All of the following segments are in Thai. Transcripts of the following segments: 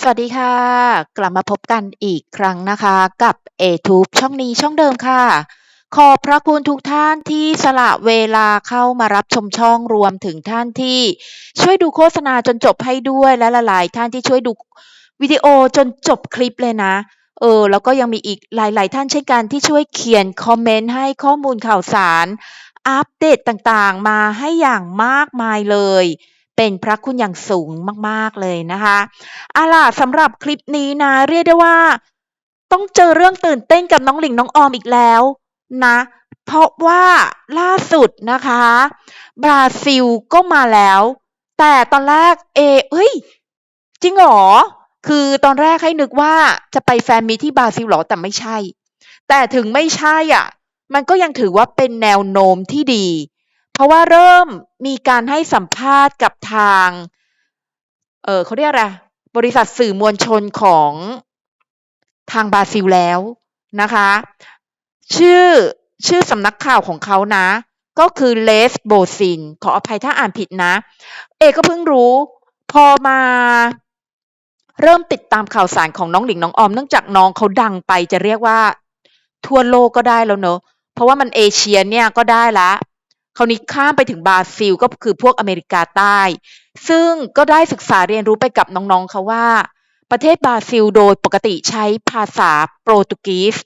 สวัสดีค่ะ กลับมาพบกันอีกครั้งนะคะกับ ATube ช่องนี้ช่องเดิมค่ะ ขอบพระคุณทุกท่านที่สละเวลาเข้ามารับชมช่องรวมถึงท่านที่ช่วยดูโฆษณาจนจบให้ด้วยและหลายๆท่านที่ช่วยดูวิดีโอจนจบคลิปเลยนะ เออ แล้วก็ยังมีอีกหลาย ๆ ท่านเช่นกันที่ช่วยเขียนคอมเมนต์ให้ข้อมูลข่าวสาร อัปเดตต่างๆ มาให้อย่างมากมายเลย เป็นพระคุณอย่างสูงมากๆเลยนะคะอาล่ะสำหรับคลิปนี้นะ เรียกได้ว่า ต้องเจอเรื่องตื่นเต้นกับน้องหลิงน้องออมอีกแล้วนะ เพราะว่าล่าสุดนะคะ บราซิลก็มาแล้ว แต่ตอนแรกเอเฮ้ย จริงหรอ คือตอนแรกให้นึกว่าจะไปแฟนมีที่บราซิลหรอ แต่ไม่ใช่ แต่ถึงไม่ใช่อะ มันก็ยังถือว่าเป็นแนวโน้มที่ดี เพราะว่าเริ่มมีการให้สัมภาษณ์กับทาง เออเขาเรียกอะไร บริษัทสื่อมวลชนของทางบราซิลแล้วนะคะ ชื่อชื่อสำนักข่าวของเขานะ ก็คือเลสโบซิน ขออภัยถ้าอ่านผิดนะ เอก็เพิ่งรู้ พอมาเริ่มติดตามข่าวสารของน้องหลิงน้องออมเนื่องจากน้องเขาดังไปจะเรียกว่า ทั่วโลกก็ได้แล้วเนอะเพราะว่ามันเอเชียเนี่ยก็ได้ละ คราวนี้ข้ามไปถึงบราซิลก็คือพวกอเมริกาใต้ ซึ่งก็ได้ศึกษาเรียนรู้ไปกับน้องๆเขาว่า ประเทศบราซิลโดยปกติใช้ภาษาโปรตุเกส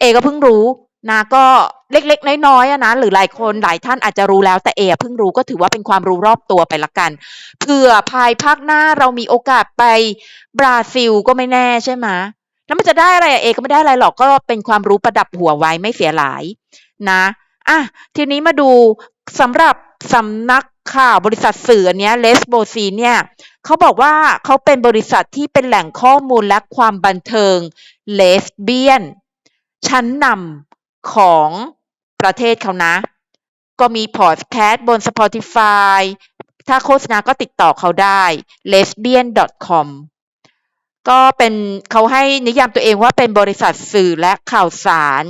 เอก็เพิ่งรู้นะก็เล็กๆ น้อยๆนะหรือหลายคนหลายท่านอาจจะรู้แล้วแต่เอเพิ่งรู้ก็ถือว่าเป็นความรู้รอบตัวไปละกันเผื่อภายภาคหน้าเรามีโอกาสไปบราซิลก็ไม่แน่ใช่ไหมแล้วมันจะได้อะไรเอก็ไม่ได้อะไรหรอกก็เป็นความรู้ประดับหัวไว้ไม่เสียหลายนะ อะทีนี้มาดูสำหรับสำนักข่าวบริษัทสื่อเนี้ยเลสโบซีเนี่ยเขาบอกว่าเขาเป็นบริษัทที่เป็นแหล่งข้อมูลและความบันเทิงเลสเบียน ชั้นนำของประเทศเขานะ ก็มีพอดแคสต์บน Spotify ถ้าโฆษณาก็ติดต่อเขาได้ lesbian.com ก็เป็นเขาให้นิยามตัวเองว่าเป็นบริษัทสื่อและข่าวสาร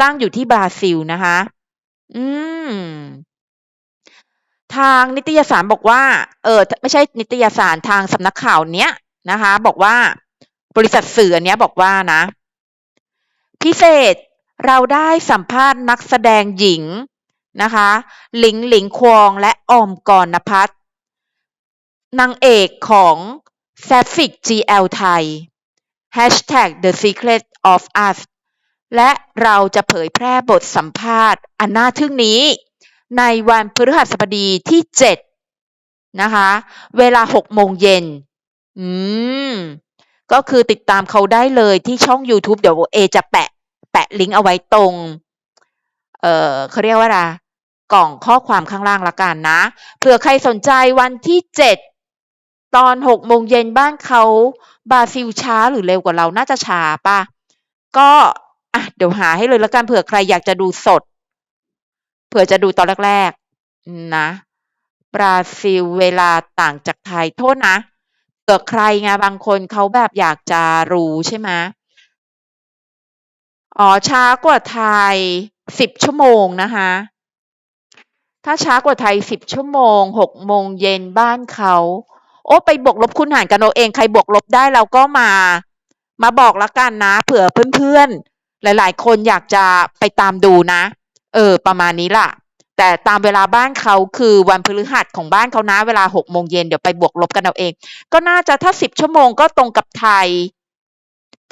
ตั้งอยู่ที่บราซิลนะคะ อืม ทางนิตยสารบอกว่า เออไม่ใช่นิตยสาร ทางสำนักข่าวเนี้ยนะคะ บอกว่า บริษัทสื่ออันเนี้ยบอกว่านะ พิเศษเราได้สัมภาษณ์นักแสดงหญิงนะคะ หลิงหลิงควองและออมกรณพัฒนางเอกของ s a f i c GL ไทย Hashtag The Secret of Us และเราจะเผยแพร่บทสัมภาษณ์ อันน่าทึ่งนี้ ในวันพฤหัสบดีที่ 7 นะคะ เวลา 6 โมงเย็น อืม ก็คือติดตามเขาได้เลยที่ช่อง YouTube เดี๋ยวเอจะแปะ แปะลิงก์เอาไว้ตรง เอ่อเขาเรียกว่าอะไรกล่องข้อความข้างล่างละกันนะ เผื่อใครสนใจวันที่ 7 ตอน 6 โมงเย็นบ้านเขาบาซิลช้าหรือเร็วกว่าเราน่าจะช้าป่ะ ก็ เดี๋ยวหาให้เลยแล้วกันเผื่อใครอยากจะดูสด เผื่อจะดูตอนแรกๆนะบราซิลเวลาต่างจากไทยโทษนะเผื่อใครไงบางคนเขาแบบอยากจะรู้ใช่ไหมอ๋อช้ากว่าไทยสิบชั่วโมงนะคะ ถ้าช้ากว่าไทยสิบชั่วโมงหกโมงเย็นบ้านเขา โอ้ไปบวกลบคูณหารกันเอาเองใครบวกลบได้เราก็มา มาบอกละกันนะ เผื่อเพื่อน หลาย ๆ คนอยากจะไปตามดูนะ เออ ประมาณนี้ล่ะ แต่ตามเวลาบ้านเขาคือวันพฤหัสของบ้านเขานะ เวลาหกโมงเย็นเดี๋ยวไปบวกลบกันเอาเอง ก็น่าจะถ้าสิบชั่วโมงก็ตรงกับไทย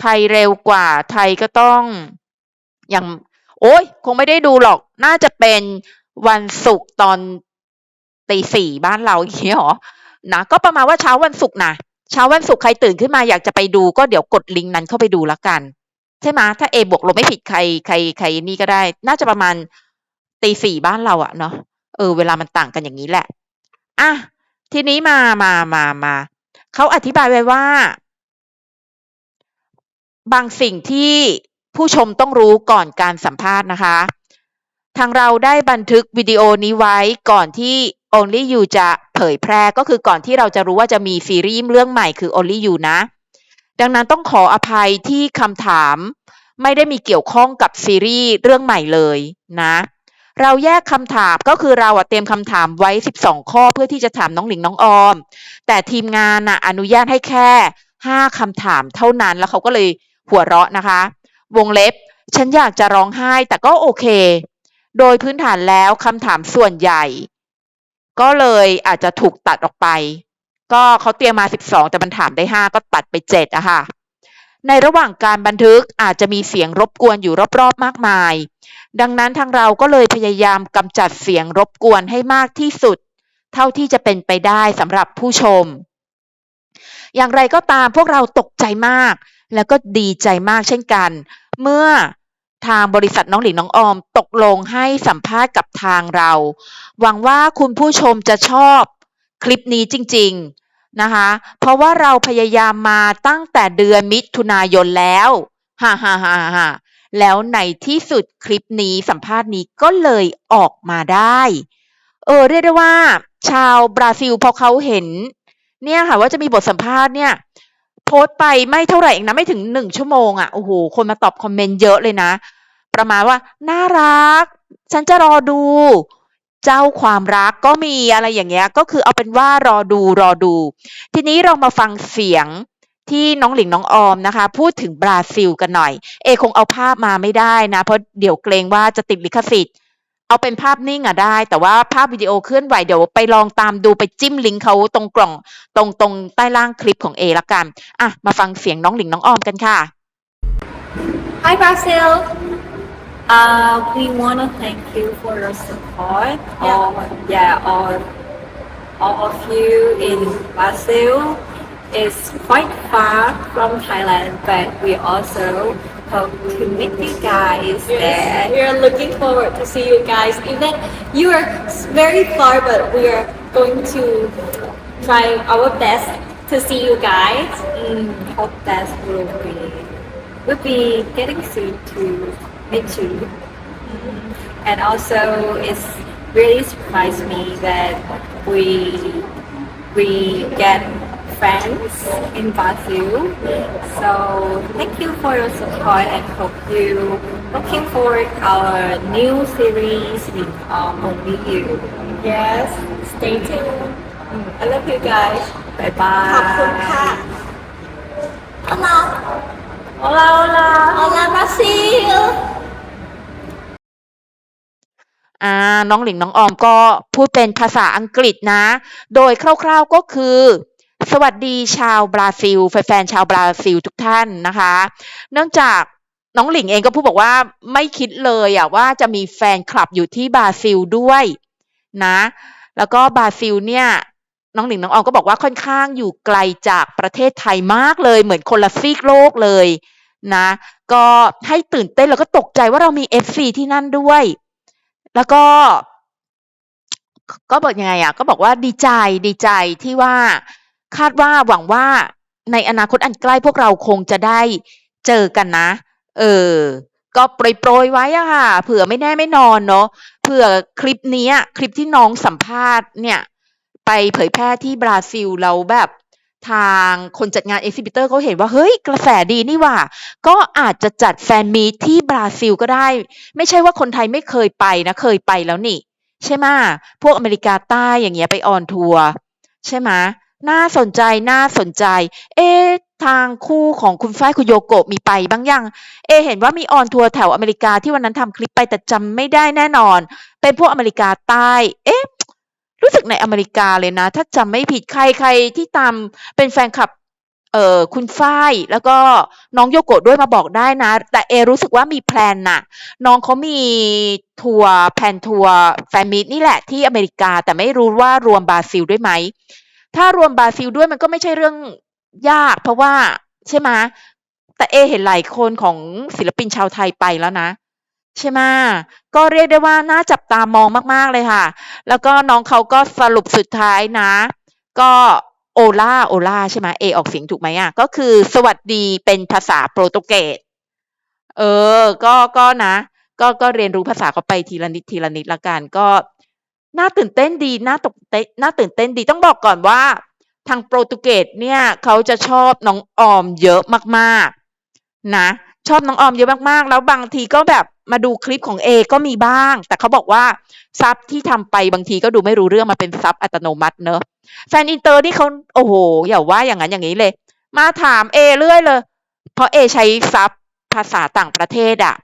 ไทยเร็วกว่า ไทยก็ต้อง อย่าง โอ้ยคงไม่ได้ดูหรอก น่าจะเป็นวันศุกร์ตอนตีสี่บ้านเราอย่างนี้หรอนะก็ประมาณว่าเช้าวันศุกร์นะเช้าวันศุกร์ใครตื่นขึ้นมาอยากจะไปดูก็เดี๋ยวกดลิงก์นั้นเข้าไปดูล้วกัน ใช่ไหมถ้าเอบวกลบไม่ผิดใครใครใครนี่ก็ได้ น่าจะประมาณตีสี่บ้านเราอะเนาะเออ เวลามันต่างกันอย่างนี้แหละอะทีนี้มามามามาเขาอธิบายไว้ว่า บางสิ่งที่ผู้ชมต้องรู้ก่อนการสัมภาษณ์นะคะ ทางเราได้บันทึกวิดีโอนี้ไว้ก่อนที่ Only You จะเผยแพร่ก็คือก่อนที่เราจะรู้ว่าจะมีซีรีส์เรื่องใหม่คือ Only You นะ ดังนั้นต้องขออภัยที่คำถาม ไม่ได้มีเกี่ยวข้องกับซีรีส์เรื่องใหม่เลยนะ เราแยกคำถามก็คือเราเตรียมคำถามไว้ 12 ข้อเพื่อที่จะถามน้องหลิงน้องออม แต่ทีมงานนะอนุญาตให้แค่ห้าคำถามเท่านั้นแล้วเขาก็เลยหัวเราะนะคะ วงเล็บ ฉันอยากจะร้องไห้แต่ก็โอเค โดยพื้นฐานแล้วคำถามส่วนใหญ่ ก็เลยอาจจะถูกตัดออกไป ก็เขาเตรียมมา 12 แต่มันถามได้ 5 ก็ตัดไป7อะค่ะ ในระหว่างการบันทึกอาจจะมีเสียงรบกวนอยู่รอบๆมากมาย ดังนั้นทางเราก็เลยพยายามกำจัดเสียงรบกวนให้มากที่สุด เท่าที่จะเป็นไปได้สำหรับผู้ชม อย่างไรก็ตามพวกเราตกใจมาก แล้วก็ดีใจมากเช่นกัน เมื่อทางบริษัทน้องหลินน้องออม ตกลงให้สัมภาษณ์กับทางเรา หวังว่าคุณผู้ชมจะชอบ คลิปนี้จริงๆนะคะเพราะว่าเราพยายามมาตั้งแต่เดือนมิถุนายนแล้วฮ่าฮ่าฮ่าฮ่าแล้วในที่สุดคลิปนี้สัมภาษณ์นี้ก็เลยออกมาได้ เออเรียกได้ว่า ชาวบราซิลพอเขาเห็น เนี่ยค่ะว่าจะมีบทสัมภาษณ์เนี่ยโพสต์ไปไม่เท่าไหร่เองนะไม่ถึงหนึ่งชั่วโมงอะ่ะโอ้โหคนมาตอบคอมเมนต์เยอะเลยนะ ประมาณว่า น่ารัก ฉันจะรอดู เจ้าความรักก็มีอะไรอย่างเงี้ยก็คือเอาเป็นว่ารอดูรอดู ทีนี้เรามาฟังเสียงที่น้องหลิงน้องออมนะคะ พูดถึงบราซิลกันหน่อย เอคงเอาภาพมาไม่ได้นะ เพราะเดี๋ยวเกรงว่าจะติดลิขสิทธิ์ เอาเป็นภาพนิ่งอะได้ แต่ว่าภาพวิดีโอเคลื่อนไหวเดี๋ยวไปลองตามดูไปจิ้มลิงก์เขาตรงกล่อง ตรงตรงใต้ล่างคลิปของเอละกันอะมาฟังเสียงน้องหลิงน้องออมกันค่ะ Hi Brazil. Uh, we want to thank you for your support. Yeah. All, yeah, all, all of you in Brazil is quite far from Thailand, but we also hope to meet you guys there. We are looking forward to see you guys. Even you are very far, but we are going to try our best to see you guys. Mm, hope that will be will be getting soon to meet you. And also, it's really surprised me that we we get friends in Brazil. So thank you for your support and hope you looking forward our new series with um, only you. Yes, stay tuned. I love you guys. Bye bye. ขอบคุณค่ะ Hola. Hola, hola. Hola Brazil. อ่าน้องหลิงน้องออมก็พูดเป็นภาษาอังกฤษนะ โดยคร่าวๆก็คือ สวัสดีชาวบราซิลแฟนๆชาวบราซิลทุกท่านนะคะ เนื่องจากน้องหลิงเองก็พูดบอกว่าไม่คิดเลยอะว่าจะมีแฟนคลับอยู่ที่บราซิลด้วยนะ แล้วก็บราซิลเนี่ยน้องหลิงน้องออมก็บอกว่าค่อนข้างอยู่ไกลจากประเทศไทยมากเลยเหมือนคนละซีกโลกเลยนะ ก็ให้ตื่นเต้นแล้วก็ตกใจว่าเรามี FC ที่นั่นด้วย แล้วก็ก็บอกยังไงอะก็บอกว่าดีใจดีใจที่ว่าคาดว่าหวังว่าในอนาคตอันใกล้พวกเราคงจะได้เจอกันนะ เออ ก็โปรยๆไว้อะค่ะ เผื่อไม่แน่ไม่นอนเนาะเผื่อคลิปนี้คลิปที่น้องสัมภาษณ์เนี่ย ไปเผยแพร่ที่บราซิลแล้วแบบ ทางคนจัดงานเอ็กซิบิเตอร์เขาเห็นว่า เฮ้ย กระแสดีนี่ว่า ก็อาจจะจัดแฟนมีที่บราซิลก็ได้ ไม่ใช่ว่าคนไทยไม่เคยไปนะ เคยไปแล้วนี่ ใช่ไหมพวกอเมริกาใต้อย่างเงี้ยไปออนทัวร์ใช่ไหมน่าสนใจน่าสนใจ เอ๊ทางคู่ของคุณฝ้ายคุณโยโกะมีไปบ้างยัง เอ เห็นว่ามีออนทัวร์แถวอเมริกาที่วันนั้นทำคลิปไปแต่จำไม่ได้แน่นอน เป็นพวกอเมริกาใต้ เอ๊ะ รู้สึกในอเมริกาเลยนะ ถ้าจำไม่ผิดใครใครที่ตามเป็นแฟนคลับเอ่อคุณฝ้ายแล้วก็น้องโยโกะด้วยมาบอกได้นะ แต่เอรู้สึกว่ามีแพลนน่ะ น้องเขามีทัวร์แพลนทัวร์แฟนมิตนี่แหละที่อเมริกา แต่ไม่รู้ว่ารวมบราซิลด้วยไหม ถ้ารวมบราซิลด้วยมันก็ไม่ใช่เรื่องยาก เพราะว่าใช่ไหมแต่เอเห็นหลายคนของศิลปินชาวไทยไปแล้วนะ ใช่ไหมก็เรียกได้ว่าน่าจับตามองมากๆเลยค่ะ แล้วก็น้องเขาก็สรุปสุดท้ายนะ ก็โอลาโอลาใช่ไหมเอออกเสียงถูกไหมอะ ก็คือสวัสดีเป็นภาษาโปรตุเกส เออ ก็ก็นะ ก็ก็เรียนรู้ภาษาเขาไปทีละนิดทีละนิดละกัน ก็น่าตื่นเต้นดีน่าตกเต้นน่าตื่นเต้นดีต้องบอกก่อนว่า ทางโปรตุเกสเนี่ยเขาจะชอบน้องออมเยอะมากๆ นะ ชอบน้องออมเยอะมากๆ แล้วบางทีก็แบบ มาดูคลิปของเอก็มีบ้าง แต่เขาบอกว่าซับที่ทำไปบางทีก็ดูไม่รู้เรื่องมาเป็นซับอัตโนมัติเนอะแฟนอินเตอร์นี่เขาโอ้โห อย่าว่าอย่างนั้นอย่างนี้เลย มาถามเอเรื่อยเลย เพราะเอใช้ซับภาษาต่างประเทศอะ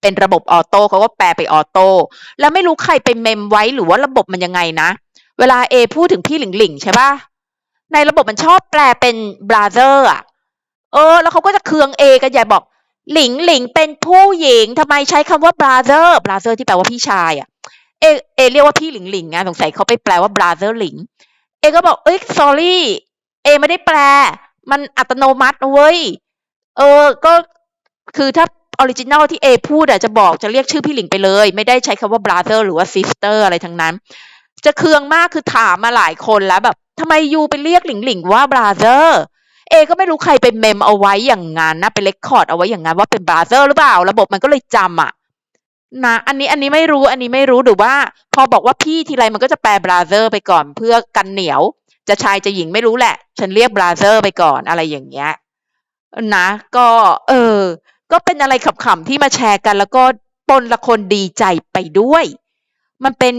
เป็นระบบออโต้เขาก็แปลไปออโต้แล้วไม่รู้ใครไปเมมไว้หรือว่าระบบมันยังไงนะ เวลาเอพูดถึงพี่หลิงหลิงใช่ปะในระบบมันชอบแปลเป็นบราเ h อร์อะเออ แล้วเขาก็จะเคืองเอกันใหญ่บอก หลิงหลิงเป็นผู้หญิงทำไมใช้คำว่าบราเ h อร์บราเ h อร์ที่แปลว่าพี่ชายอะเอเอเรียกว่าพี่หลิงหลิงไงสงสัยเขาไปแปลว่าบราเ h อร์หลิง เอก็บอกเอ้ย sorry เอไม่ได้แปล มันอัตโนมัติเว้ยเออ ก็คือถ้าออริจินัลที่เอพูดอะจะบอกจะเรียกชื่อพี่หลิงไปเลย ไม่ได้ใช้คำว่า brother หรือว่า sister อะไรทั้งนั้น จะเคืองมากคือถามมาหลายคนแล้วแบบทำไมยูไปเรียกหลิงหลิงว่า brother เอก็ไม่รู้ใครไปเมมเอาไว้อย่างงั้นนะไปเลคคอร์ดเอาไว้อย่างงั้นว่าเป็น brother หรือเปล่า ระบบมันก็เลยจำอะนะอันนี้อันนี้ไม่รู้อันนี้ไม่รู้หรือว่า พอบอกว่าพี่ทีไรมันก็จะแปล brother ไปก่อนเพื่อกันเหนียว จะชายจะหญิงไม่รู้แหละ ฉันเรียก brother ไปก่อนอะไรอย่างเงี้ยนะ ก็ เออ ก็เป็นอะไรขำๆที่มาแชร์กัน แล้วก็ปนละคนดีใจไปด้วย มันเป็น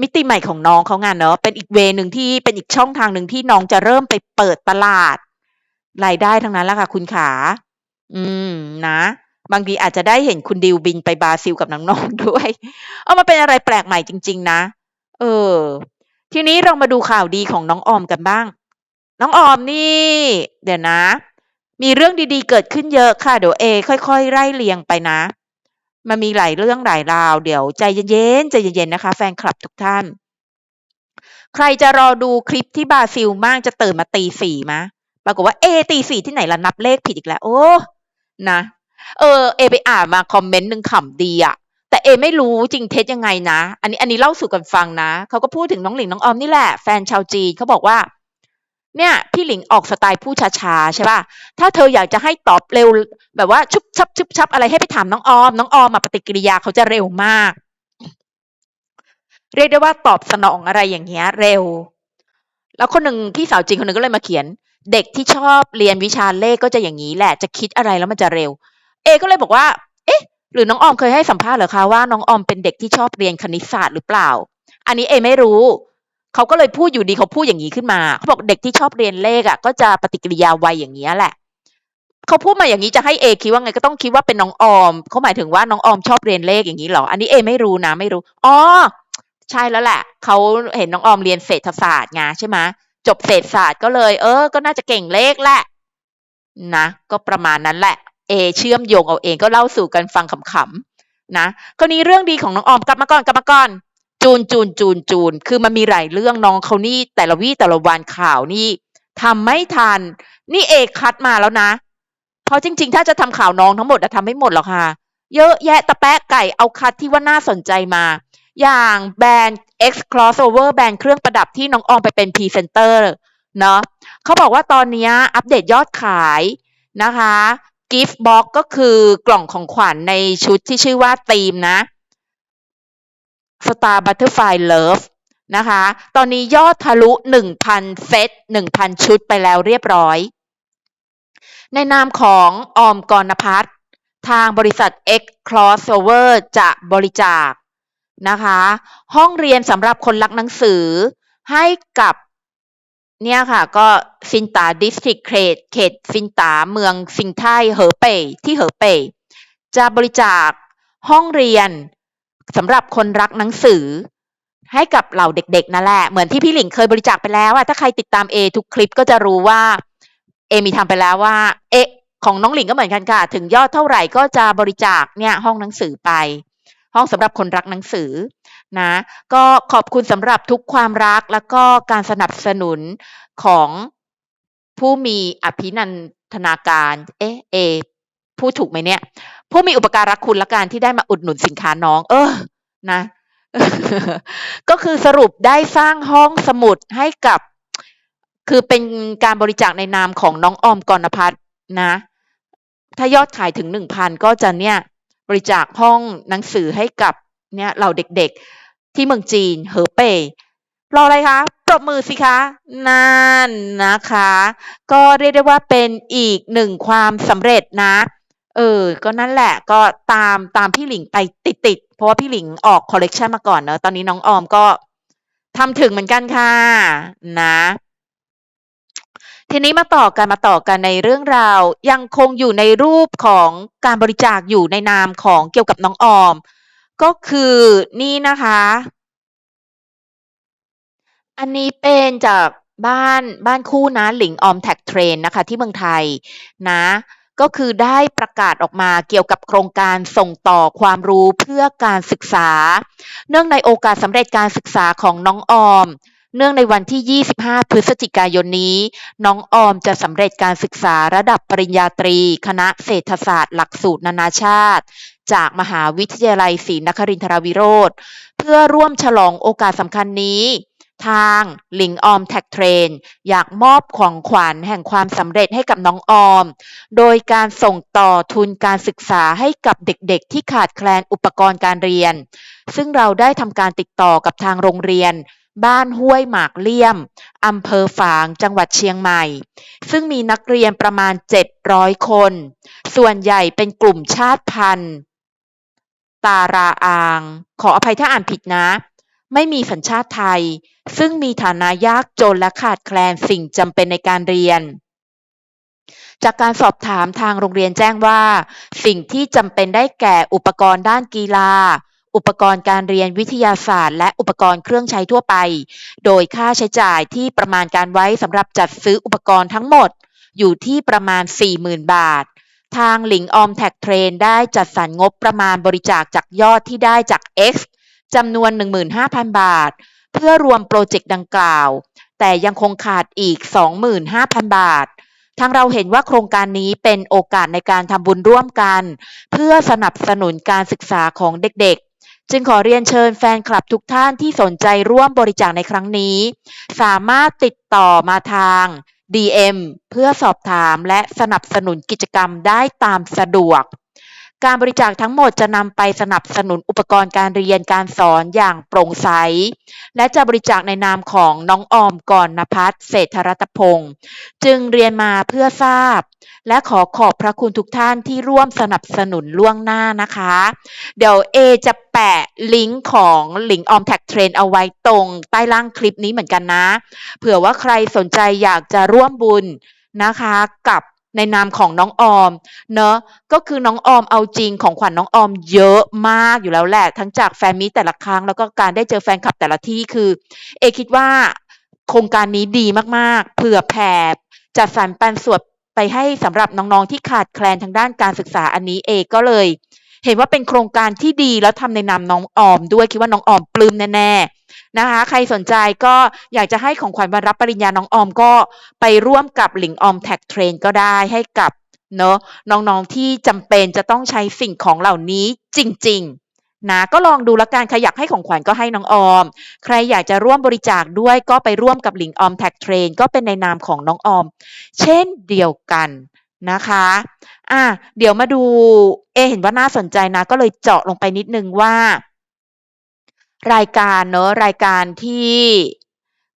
มิติใหม่ของน้องเขางานเนอะเป็นอีกเวนึงที่เป็นอีกช่องทางหนึ่งที่น้องจะเริ่มไปเปิดตลาด รายได้ทั้งนั้นแหละค่ะ คุณขา อืม นะ บางทีอาจจะได้เห็นคุณดิวบินไปบราซิลกับน้อง ๆ ด้วย เอามาเป็นอะไรแปลกใหม่จริง ๆ นะ เออ ทีนี้เรามาดูข่าวดีของน้องออมกันบ้าง น้องออมนี่ เดี๋ยวนะ มีเรื่องดีๆ เกิดขึ้นเยอะค่ะ เดี๋ยวเอ ค่อยๆ ไล่เรียงไปนะ มันมีหลายเรื่องหลายราว เดี๋ยวใจเย็นๆ ใจเย็นๆ นะคะ แฟนคลับทุกท่าน ใครจะรอดูคลิปที่บราซิลมากจะตื่นมาตีสี่มะ ปรากฏว่าเอตีสี่ที่ไหนละนับเลขผิดอีกแล้ว โอ้นะ เออเอไปอ่านมาคอมเมนต์หนึ่งขำดีอะแต่เอไม่รู้จริงเท็จยังไงนะ อันนี้อันนี้เล่าสู่กันฟังนะเขาก็พูดถึงน้องหลิงน้องออมนี่แหละแฟนชาวจีนเขาบอกว่า เนี่ยพี่หลิงออกสไตล์ผู้ช้าๆใช่ป่ะถ้าเธออยากจะให้ตอบเร็ว แบบว่าชุบชับชุบชับอะไรให้ไปถามน้องออม น้องออมมาปฏิกิริยาเขาจะเร็วมาก เรียกได้ว่าตอบสนองอะไรอย่างเงี้ย เร็ว แล้วคนหนึ่งพี่สาวจีนคนหนึ่งก็เลยมาเขียน เด็กที่ชอบเรียนวิชาเลขก็จะอย่างนี้แหละ จะคิดอะไรแล้วมันจะเร็ว เอ ก็เลยบอกว่า เอ๊ะ หรือน้องออมเคยให้สัมภาษณ์เหรอคะว่าน้องออมเป็นเด็กที่ชอบเรียนคณิตศาสตร์หรือเปล่า อันนี้เอไม่รู้เขาก็เลยพูดอยู่ดีเขาพูดอย่างนี้ขึ้นมาเขาบอกเด็กที่ชอบเรียนเลขอะ ก็จะปฏิกิริยาไวอย่างนี้แหละเขาพูดมาอย่างนี้จะให้เอคิดว่าไงก็ต้องคิดว่าเป็นน้องออมเขาหมายถึงว่าน้องออมชอบเรียนเลขอย่างนี้หรอ อันนี้เอไม่รู้นะ ไม่รู้อ๋อใช่แล้วแหละเขาเห็นน้องออมเรียนเศรษฐศาสตร์ไงใช่ไหม จบเศรษฐศาสตร์ก็เลย เออ ก็น่าจะเก่งเลขแหละนะ ก็ประมาณนั้นแหละ เอ เชื่อมโยงเอาเองก็เล่าสู่กันฟังขำๆนะก็นี้เรื่องดีของน้องออมกลับมาก่อนกลับมาก่อน จูนจูนจูนจูน คือมันมีหลายเรื่องน้องเขานี่แต่ละวี่แต่ละวันข่าวนี่ทำไม่ทัน นี่เอกคัดมาแล้วนะ เพราะจริง ๆ ถ้าจะทำข่าวน้องทั้งหมดอะทำไม่หมดหรอกค่ะ เยอะแยะตะแปะไก่เอาคัดที่ว่าน่าสนใจมา อย่างแบรนด์ X Crossover แบรนด์เครื่องประดับที่น้องออมไปเป็นพรีเซนเตอร์เนาะเขาบอกว่าตอนนี้อัปเดตยอดขายนะคะ Gift Box ก็คือกล่องของขวัญในชุดที่ชื่อว่าธีมนะ Star Butterfly Love นะคะ ตอนนี้ยอดทะลุ 1,000 เซต 1,000 ชุดไปแล้วเรียบร้อย ในนามของออมกรณพัฒน์ทางบริษัท X Crossover จะบริจาค นะคะ ห้องเรียนสำหรับคนรักหนังสือให้กับเนี่ยค่ะ ก็ซินตาดิสทริกเขตเขตซินตาเมืองซิงไทเหอเป่ยที่เหอเป่ยจะบริจาคห้องเรียนสำหรับคนรักหนังสือ ให้กับเหล่าเด็กๆนั่นแหละ เหมือนที่พี่หลิงเคยบริจาคไปแล้วอะถ้าใครติดตามเอทุกคลิปก็จะรู้ว่า เอมีทำไปแล้วว่า เอของน้องหลิงก็เหมือนกันค่ะ ถึงยอดเท่าไหร่ก็จะบริจาคเนี่ยห้องหนังสือไป ห้องสำหรับคนรักหนังสือนะก็ขอบคุณสำหรับทุกความรักแล้วก็การสนับสนุนของผู้มีอภินันทนาการเอ๊เอพูดถูกไหมเนี่ย ผู้มีอุปการะคุณและการที่ได้มาอุดหนุนสินค้าน้อง เออนะ ก็คือสรุปได้สร้างห้องสมุดให้กับ คือเป็นการบริจาคในนามของน้องออมกรณพัฒน์นะถ้ายอดขายถึงหนึ่งพันก็จะเนี่ย บริจาคห้องหนังสือให้กับเนี่ยเราเด็กๆที่เมืองจีนเหอเป่ยรออะไรคะปรบมือสิคะนั่นนะคะ ก็เรียกได้ว่าเป็นอีกหนึ่งความสำเร็จนะ เออ ก็นั่นแหละก็ตามตามพี่หลิงไปติดๆเพราะว่าพี่หลิงออกคอลเลกชันมาก่อนเนอะตอนนี้น้องออมก็ทำถึงเหมือนกันค่ะ นะ ทีนี้มาต่อกันมาต่อกันในเรื่องราว ยังคงอยู่ในรูปของการบริจาคอยู่ในนามของเกี่ยวกับน้องออม ก็คือนี่นะคะ อันนี้เป็นจากบ้านบ้านคู่นะหลิงออมแท็กเทรนนะคะที่เมืองไทยนะ ก็คือได้ประกาศออกมาเกี่ยวกับโครงการส่งต่อความรู้เพื่อการศึกษา เนื่องในโอกาสสำเร็จการศึกษาของน้องออม เนื่องในวันที่ 25 พฤศจิกายนนี้ น้องออมจะสำเร็จการศึกษาระดับปริญญาตรี คณะเศรษฐศาสตร์หลักสูตรนานาชาติ จากมหาวิทยาลัยศรีนครินทราวิโรธ เพื่อร่วมฉลองโอกาสสำคัญนี้ทางหลิงออมแท็กเทรน อยากมอบของขวัญแห่งความสำเร็จให้กับน้องออม โดยการส่งต่อทุนการศึกษาให้กับเด็กๆ ที่ขาดแคลนอุปกรณ์การเรียน ซึ่งเราได้ทำการติดต่อกับทางโรงเรียน บ้านห้วยหมากเลี่ยม อำเภอฝาง จังหวัดเชียงใหม่ ซึ่งมีนักเรียนประมาณ 700 คน ส่วนใหญ่เป็นกลุ่มชาติพันธุ์ ตาราอาง ขออภัยถ้าอ่านผิดนะ ไม่มีสัญชาติไทย ซึ่งมีฐานะยากจนและขาดแคลนสิ่งจำเป็นในการเรียนจากการสอบถามทางโรงเรียนแจ้งว่า สิ่งที่จำเป็นได้แก่อุปกรณ์ด้านกีฬา อุปกรณ์การเรียนวิทยาศาสตร์ และอุปกรณ์เครื่องใช้ทั่วไป โดยค่าใช้จ่ายที่ประมาณการไว้สำหรับจัดซื้ออุปกรณ์ทั้งหมด อยู่ที่ประมาณ 40,000 บาท ทางหลิงออมแท็กเทรนได้จัดสรรงบประมาณบริจาคจากยอดที่ได้จาก X จำนวน 15,000 บาท เพื่อรวมโปรเจกต์ดังกล่าว แต่ยังคงขาดอีก 25,000 บาททางเราเห็นว่าโครงการนี้เป็นโอกาสในการทำบุญร่วมกัน เพื่อสนับสนุนการศึกษาของเด็ก จึงขอเรียนเชิญแฟนคลับทุกท่านที่สนใจร่วมบริจาคในครั้งนี้ สามารถติดต่อมาทาง DM เพื่อสอบถามและสนับสนุนกิจกรรมได้ตามสะดวก การบริจาคทั้งหมดจะนำไปสนับสนุนอุปกรณ์การเรียนการสอนอย่างโปร่งใส และจะบริจาคในนามของน้องออมกรณพัฒน์เศรษฐรัตพงศ์จึงเรียนมาเพื่อทราบ และขอขอบพระคุณทุกท่านที่ร่วมสนับสนุนล่วงหน้านะคะ เดี๋ยวเอจะแปะลิงก์ของลิงออมแท็กเทรนเอาไว้ตรงใต้ล่างคลิปนี้เหมือนกันนะ เผื่อว่าใครสนใจอยากจะร่วมบุญนะคะกับ ในนามของน้องออมเนอะก็คือน้องออมเอาจริงของขวัญน้องออมเยอะมากอยู่แล้วแหละทั้งจากแฟนมีตแต่ละครั้งแล้วก็การได้เจอแฟนคลับแต่ละที่คือ เอคิดว่าโครงการนี้ดีมากๆ เผื่อแผ่จัดสรรปันส่วนไปให้สำหรับน้องๆที่ขาดแคลนทางด้านการศึกษาอันนี้เอก็เลย เห็นว่าเป็นโครงการที่ดีแล้วทำในนามน้องออมด้วยคิดว่าน้องออมปลื้มแน่ๆนะคะ ใครสนใจก็อยากจะให้ของขวัญวันรับปริญญาน้องออมก็ไปร่วมกับหลิงออมแท็กเทรนก็ได้ให้กับเนอะน้องๆที่จำเป็นจะต้องใช้สิ่งของเหล่านี้จริง ๆนะก็ลองดูล้วกันใครอยากให้ของขวัญก็ให้น้องออม ใครอยากจะร่วมบริจาคด้วยก็ไปร่วมกับหลิงออมแท็กเทรนก็เป็นในนามของน้องออม เช่นเดียวกัน นะคะอะเดี๋ยวมาดูเอเห็นว่าน่าสนใจนะก็เลยเจาะลงไปนิดนึงว่า รายการเนอะรายการที่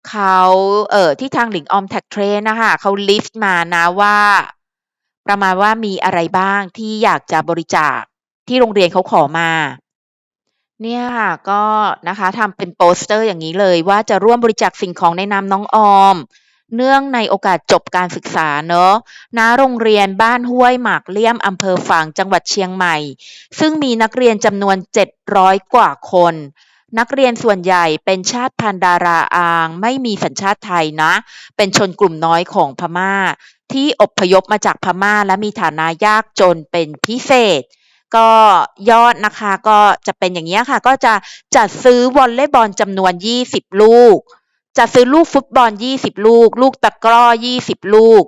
เขาเอ่อที่ทางหลิงออมแท็กเทรนนะคะเขาลิสต์มานะว่า ประมาณว่ามีอะไรบ้างที่อยากจะบริจาคที่โรงเรียนเขาขอมา เนี่ยค่ะก็นะคะทำเป็นโปสเตอร์อย่างนี้เลยว่าจะร่วมบริจาคสิ่งของในนามน้องออม เนื่องในโอกาสจบการศึกษาเนอะณโรงเรียนบ้านห้วยหมากเลี่ยมอำเภอฝางจังหวัดเชียงใหม่ ซึ่งมีนักเรียนจำนวน 700 กว่าคน นักเรียนส่วนใหญ่เป็นชาติพันธุ์ดาราอาง ไม่มีสัญชาติไทยนะ เป็นชนกลุ่มน้อยของพม่า ที่อพยพมาจากพม่าและมีฐานะยากจนเป็นพิเศษก็ยอดนะคะก็จะเป็นอย่างนี้ค่ะ ก็จะจัดซื้อวอลเลย์บอลจำนวน 20 ลูก จัดซื้อลูกฟุตบอล 20 ลูก ลูกตะกร้อ 20 ลูก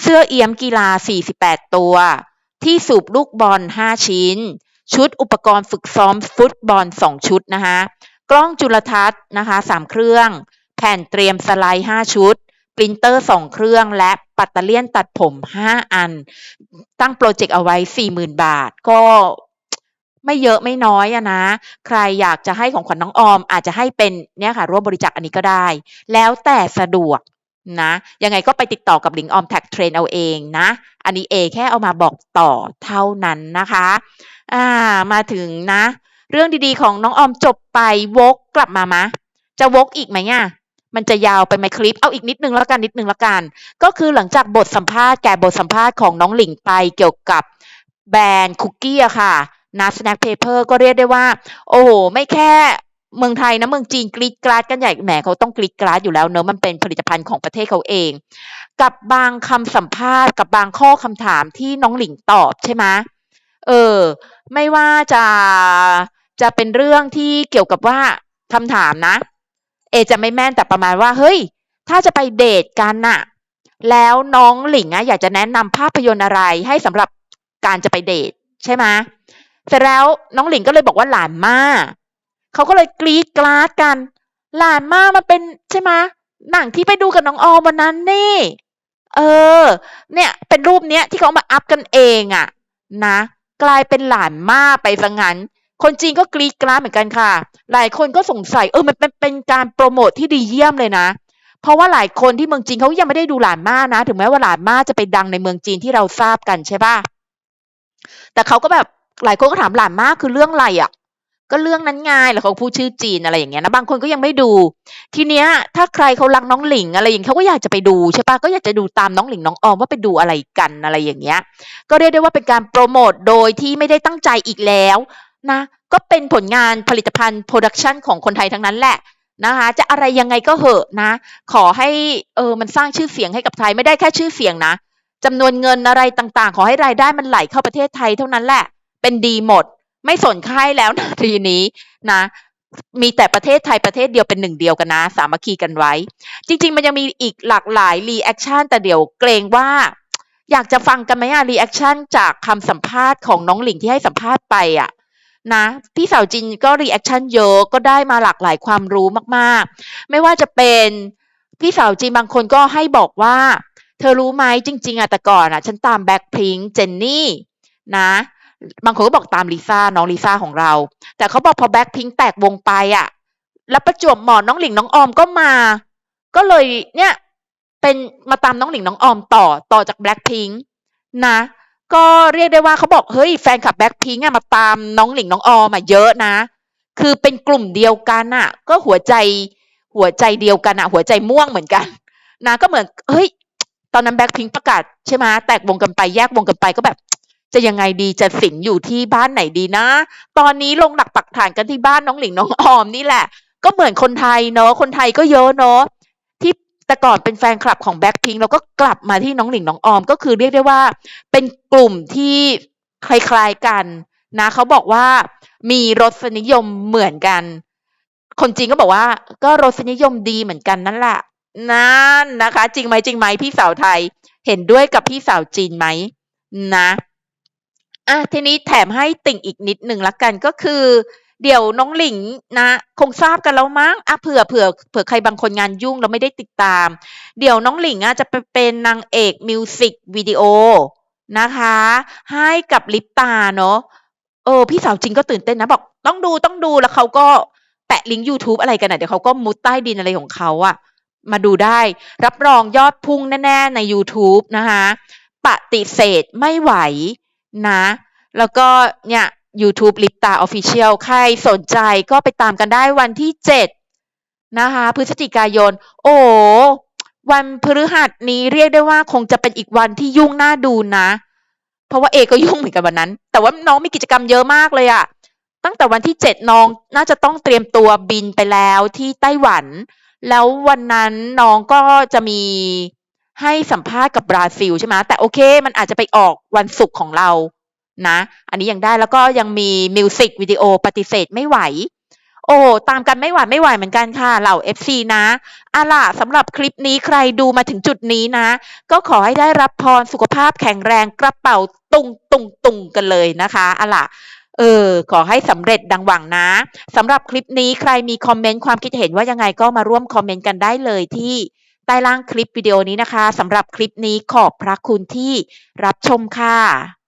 เสื้อเอี้ยมกีฬา 48 ตัว ที่สูบลูกบอล 5 ชิ้น ชุดอุปกรณ์ฝึกซ้อมฟุตบอล 2 ชุดนะคะกล้องจุลทรรศน์นะคะ 3 เครื่อง แผ่นเตรียมสไลด์ 5 ชุดปรินเตอร์ 2 เครื่องและปัตเตอร์เลียนตัดผม 5 อัน ตั้งโปรเจกต์เอาไว้ 40,000 บาท ก็ ไม่เยอะไม่น้อยอะนะ ใครอยากจะให้ของขวัญน้องออม อาจจะให้เป็นเนี่ยค่ะร่วมบริจาคอันนี้ก็ได้ แล้วแต่สะดวกนะยังไงก็ไปติดต่อกับลิงออมแท็กเทรนเอาเองนะ อันนี้เอแค่เอามาบอกต่อเท่านั้นนะคะอ่ามาถึงนะ เรื่องดีๆของน้องออมจบไปวกกลับมามะ จะวกอีกไหมอะมันจะยาวไปไหมคลิป เอาอีกนิดนึงแล้วกันนิดนึงแล้วกัน ก็คือหลังจากบทสัมภาษณ์แก่บทสัมภาษณ์ของน้องหลิงไปเกี่ยวกับแบรนด์คุกกี้อะค่ะ นะ snack paper ก็เรียกได้ว่า โอ้โห ไม่แค่เมืองไทยนะเมืองจีนกรีดกราดกันใหญ่แหมเขาต้องกรีดกราดอยู่แล้วเนอะมันเป็นผลิตภัณฑ์ของประเทศเขาเอง กับบางคำสัมภาษณ์ กับบางข้อคำถามที่น้องหลิงตอบใช่ไหมเออ ไม่ว่าจะจะเป็นเรื่องที่เกี่ยวกับว่าคำถามนะ เอจะไม่แม่นแต่ประมาณว่า เฮ้ย ถ้าจะไปเดทกันน่ะ แล้วน้องหลิงอะอยากจะแนะนำภาพยนตร์อะไรให้สำหรับการจะไปเดทใช่ไหม เสร็จแล้วน้องหลิงก็เลยบอกว่าหลานมาเขาก็เลยกรี๊ดกราดกัน หลานมามันเป็นใช่ไหมหนังที่ไปดูกับน้องออมวันนั้นนี่ เออ เนี่ย เป็นรูปเนี้ยที่เขาเอามาอัพกันเองอะนะ กลายเป็นหลานมาไปซะงั้น คนจีนก็กรี๊ดกราดเหมือนกันค่ะ หลายคนก็สงสัย เออมันเป็นเป็นการโปรโมทที่ดีเยี่ยมเลยนะเพราะว่าหลายคนที่เมืองจีนเขายังไม่ได้ดูหลานมานะ ถึงแม้ว่าหลานมาจะไปดังในเมืองจีนที่เราทราบกันใช่ป่ะแต่เขาก็แบบ หลายคนก็ถามหลานมากคือเรื่องอะไรอะ ก็เรื่องนั้นไงแล้วเขาพูดชื่อจีนอะไรอย่างเงี้ยนะบางคนก็ยังไม่ดู ทีเนี้ย ถ้าใครเขารักน้องหลิงอะไรอย่างเขาก็อยากจะไปดูใช่ปะก็อยากจะดูตามน้องหลิงน้องออมว่าไปดูอะไรกันอะไรอย่างเงี้ย ก็เรียกได้ว่าเป็นการโปรโมทโดยที่ไม่ได้ตั้งใจอีกแล้วนะ ก็เป็นผลงานผลิตภัณฑ์โปรดักชันของคนไทยทั้งนั้นแหละนะคะจะอะไรยังไงก็เหอะนะ ขอให้เออมันสร้างชื่อเสียงให้กับไทยไม่ได้แค่ชื่อเสียงนะจำนวนเงินอะไรต่างๆ ขอให้รายได้มันไหลเข้าประเทศไทยเท่านั้นแหละ เป็นดีหมด ไม่สนใค่ายแล้วนาทีนี้นะมีแต่ประเทศไทยประเทศเดียวเป็นหนึ่งเดียวกันนะ สามัคคีกันไว้ จริง ๆ มันยังมีอีกหลากหลายรีแอคชั่นแต่เดี๋ยวเกรงว่า อยากจะฟังกันไหมอะรีแอคชั่นจากคำสัมภาษณ์ของน้องหลิงที่ให้สัมภาษณ์ไปอะนะพี่สาวจินก็รีแอคชั่นเยอะก็ได้มาหลากหลายความรู้มากๆ ไม่ว่าจะเป็นพี่สาวจีนบางคนก็ให้บอกว่า เธอรู้ไหมจริง ๆอะแต่ก่อนอะฉันตามแบ็คพิงเจนนี่นะ บางคนก็บอกตามลิซ่าน้องลิซ่าของเรา แต่เขาบอกพอแบ็คพิงแตกวงไปอะแล้วประจวบหมอน้องหลิงน้องออมก็มา ก็เลยเนี่ยเป็นมาตามน้องหลิงน้องออมต่อต่อจากแบ็คพิงนะ ก็เรียกได้ว่าเขาบอกเฮ้ยแฟนคลับแบ็คพิงอะมาตามน้องหลิงน้องออมอะเยอะนะ คือเป็นกลุ่มเดียวกันอะก็หัวใจหัวใจเดียวกันอะหัวใจม่วงเหมือนกัน นะก็เหมือนเฮ้ยตอนนั้นแบ็คพิงประกาศใช่ไหมแตกวงกันไปแยกวงกันไปก็แบบ จะยังไงดีจะสิงอยู่ที่บ้านไหนดีนะ ตอนนี้ลงหลักปักฐานกันที่บ้านน้องหลิงน้องออมนี่แหละ ก็เหมือนคนไทยเนอะคนไทยก็เยอะเนอะที่แต่ก่อนเป็นแฟนคลับของแบ็คพิงเราก็กลับมาที่น้องหลิงน้องออม ก็คือเรียกได้ว่า เป็นกลุ่มที่คล้ายๆกันนะเขาบอกว่ามีรสนิยมเหมือนกัน คนจีนก็บอกว่า ก็รสนิยมดีเหมือนกันนั่นแหละนั่นนะคะ จริงไหมจริงไหมพี่สาวไทย เห็นด้วยกับพี่สาวจีนไหมนะ อะทีนี้แถมให้ติ่งอีกนิดหนึ่งละกันก็คือ เดี๋ยวน้องหลิงนะ คงทราบกันแล้วมั้งอะเผื่อเผื่อเผื่อใครบางคนงานยุ่งเราไม่ได้ติดตาม เดี๋ยวน้องหลิงอะจะไปเป็นนางเอกมิวสิกวิดีโอนะคะ ให้กับลิปตาเนาะเออพี่สาวจริงก็ตื่นเต้นนะบอกต้องดูต้องดูแล้วเขาก็แปะลิงก์ YouTube อะไรกันอะเดี๋ยวเขาก็มุดใต้ดินอะไรของเขาอะมาดูได้ รับรองยอดพุ่งแน่ ๆ ใน YouTube นะคะปฏิเสธไม่ไหว นะ แล้วก็เนี่ย YouTube ลิปตา Official ใครสนใจก็ไปตามกันได้วันที่เจ็ดนะคะพฤศจิกายน โอ้วันพฤหัสนี้เรียกได้ว่าคงจะเป็นอีกวันที่ยุ่งน่าดูนะ เพราะว่าเอก็ยุ่งเหมือนกันวันนั้น แต่ว่าน้องมีกิจกรรมเยอะมากเลยอะตั้งแต่วันที่เจ็ดน้องน่าจะต้องเตรียมตัวบินไปแล้วที่ไต้หวัน แล้ววันนั้นน้องก็จะมี ให้สัมภาษณ์กับบราซิลใช่ไหมแต่โอเค มันอาจจะไปออกวันศุกร์ของเรานะ อันนี้ยังได้แล้วก็ยังมีมิวสิกวิดีโอปฏิเสธไม่ไหว โอ้ตามกันไม่หวานไม่ไหวเหมือนกันค่ะ เหล่า FC นะอะล่ะสำหรับคลิปนี้ใครดูมาถึงจุดนี้นะ ก็ขอให้ได้รับพรสุขภาพแข็งแรงกระเป๋าตุงตุงตุงกันเลยนะคะอะล่ะเออ ขอให้สำเร็จดังหวังนะสำหรับคลิปนี้ใครมีคอมเมนต์ความคิดเห็นว่ายังไงก็มาร่วมคอมเมนต์กันได้เลยที่ ต้ล่างคลิปวิดีโอนี้นะคะสำหรับคลิปนี้ขอบพระคุณที่รับชมค่ะ